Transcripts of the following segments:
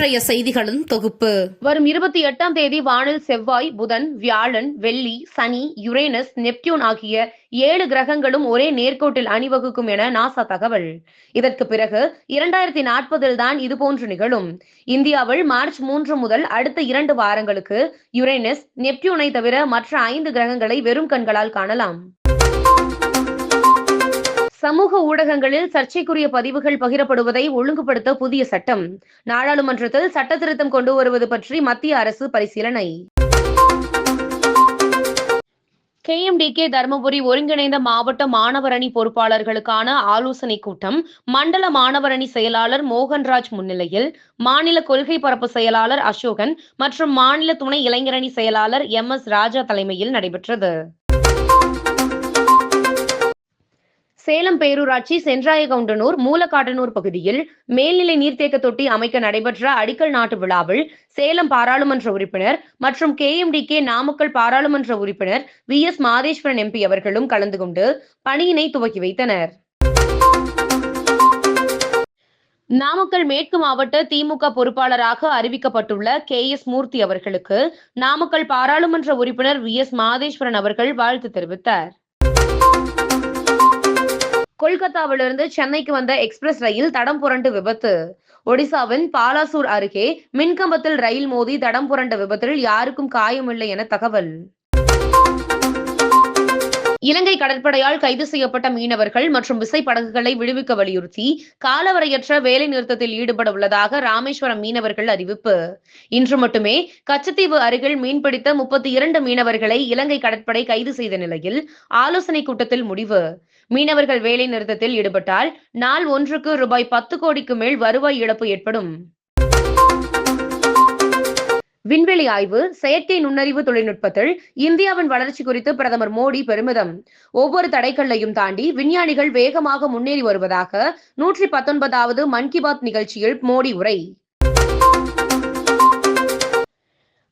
இன்றைய செய்திகளின் தொகுப்பு. வரும் இருபத்தி எட்டாம் தேதி வானில் செவ்வாய் புதன் வியாழன் வெள்ளி சனி யுரேனஸ் நெப்டியூன் ஆகிய ஏழு கிரகங்களும் ஒரே நேர்கோட்டில் அணிவகுக்கும் என நாசா தகவல். இதற்கு பிறகு இரண்டாயிரத்தி நாற்பதில் தான் இதுபோன்று நிகழும். இந்தியாவில் மார்ச் மூன்று முதல் அடுத்த இரண்டு வாரங்களுக்கு யுரேனஸ் நெப்டியூனை தவிர மற்ற ஐந்து கிரகங்களை வெறும் கண்களால் காணலாம். சமூக ஊடகங்களில் சர்ச்சைக்குரிய பதிவுகள் பகிரப்படுவதை ஒழுங்குபடுத்த புதிய சட்டம். நாடாளுமன்றத்தில் சட்ட திருத்தம் கொண்டு வருவது பற்றி மத்திய அரசு பரிசீலனை. கேஎம்டிகே தருமபுரி ஒருங்கிணைந்த மாவட்ட மாணவர் அணி பொறுப்பாளர்களுக்கான ஆலோசனை கூட்டம் மண்டல மாணவர் அணி செயலாளர் மோகன்ராஜ் முன்னிலையில் மாநில கொள்கை பரப்பு செயலாளர் அசோகன் மற்றும் மாநில துணை இளைஞரணி செயலாளர் எம் எஸ் ராஜா தலைமையில் நடைபெற்றது. சேலம் பேரூராட்சி சென்றாயகவுண்டனூர் மூலக்காட்டனூர் பகுதியில் மேல்நிலை நீர்த்தேக்க தொட்டி அமைக்க நடைபெற்ற அடிக்கல் நாட்டு விழாவில் சேலம் பாராளுமன்ற உறுப்பினர் மற்றும் கே எம்டிகே நாமக்கல் பாராளுமன்ற உறுப்பினர் வி. எஸ். மாதேஸ்வரன் எம்பி அவர்களும் கலந்து கொண்டு பணியினை துவக்கி வைத்தனர். நாமக்கல் மேற்கு மாவட்ட திமுக பொறுப்பாளராக அறிவிக்கப்பட்டுள்ள கே. எஸ். மூர்த்தி அவர்களுக்கு நாமக்கல் பாராளுமன்ற உறுப்பினர் வி. எஸ். மாதேஸ்வரன் அவர்கள் வாழ்த்து தெரிவித்தார். கொல்கத்தாவிலிருந்து சென்னைக்கு வந்த எக்ஸ்பிரஸ் ரயில் தடம் புரண்டு விபத்து. ஒடிசாவின் பாலாசூர் அருகே மின்கம்பத்தில் ரயில் மோதி தடம் புரண்ட விபத்தில் யாருக்கும் காயமில்லை என தகவல். இலங்கை கடற்படையால் கைது செய்யப்பட்ட மீனவர்கள் மற்றும் விசைப்படகுகளை விடுவிக்க வலியுறுத்தி காலவரையற்ற வேலை நிறுத்தத்தில் ஈடுபட உள்ளதாக ராமேஸ்வரம் மீனவர்கள் அறிவிப்பு. இன்று மட்டுமே கச்சத்தீவு அருகில் மீன்பிடித்த முப்பத்தி இரண்டு மீனவர்களை இலங்கை கடற்படை கைது செய்த நிலையில் ஆலோசனை கூட்டத்தில் முடிவு. மீனவர்கள் வேலை நிறுத்தத்தில் ஈடுபட்டால் நாள் ஒன்றுக்கு ரூபாய் பத்து கோடிக்கு மேல் வருவாய் இழப்பு ஏற்படும். விண்வெளி ஆய்வு செயற்கை நுண்ணறிவு தொழில்நுட்பத்தில் இந்தியாவின் வளர்ச்சி குறித்து பிரதமர் மோடி பெருமிதம். ஒவ்வொரு தடைக்கல்லையும் தாண்டி விஞ்ஞானிகள் வேகமாக முன்னேறி வருவதாக நூற்றி பத்தொன்பதாவது மன் கி பாத் நிகழ்ச்சியில் மோடி உரை.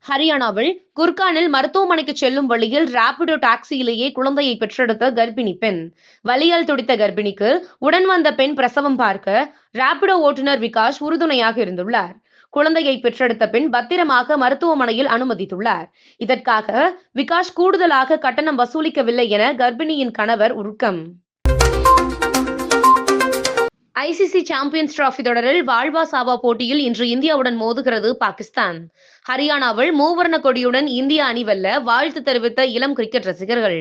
ஹரியானாவில் குர்கானில் மருத்துவமனைக்கு செல்லும் வழியில் ராபிடோ டாக்ஸியிலேயே குழந்தையை பெற்றெடுத்த கர்ப்பிணி பெண். வலியால் துடித்த கர்ப்பிணிக்கு உடன் வந்த பெண் பிரசவம் பார்க்க ராபிடோ ஓட்டுநர் விகாஷ் உறுதுணையாக இருந்துள்ளார். குழந்தையை பெற்றெடுத்த பின் பத்திரமாக மருத்துவமனையில் அனுமதித்துள்ளார். இதற்காக விகாஷ் கூடுதலாக கட்டணம் வசூலிக்கவில்லை என கர்ப்பிணியின் கணவர் உருக்கம். ஐசிசி சாம்பியன்ஸ் டிராபி தொடரில் வாழ்வா சாவா போட்டியில் இன்று இந்தியாவுடன் மோதுகிறது பாகிஸ்தான். ஹரியானாவில் மூவர்ண கொடியுடன் இந்திய அணி வெல்ல வாழ்த்து தெரிவித்த இளம் கிரிக்கெட் ரசிகர்கள்.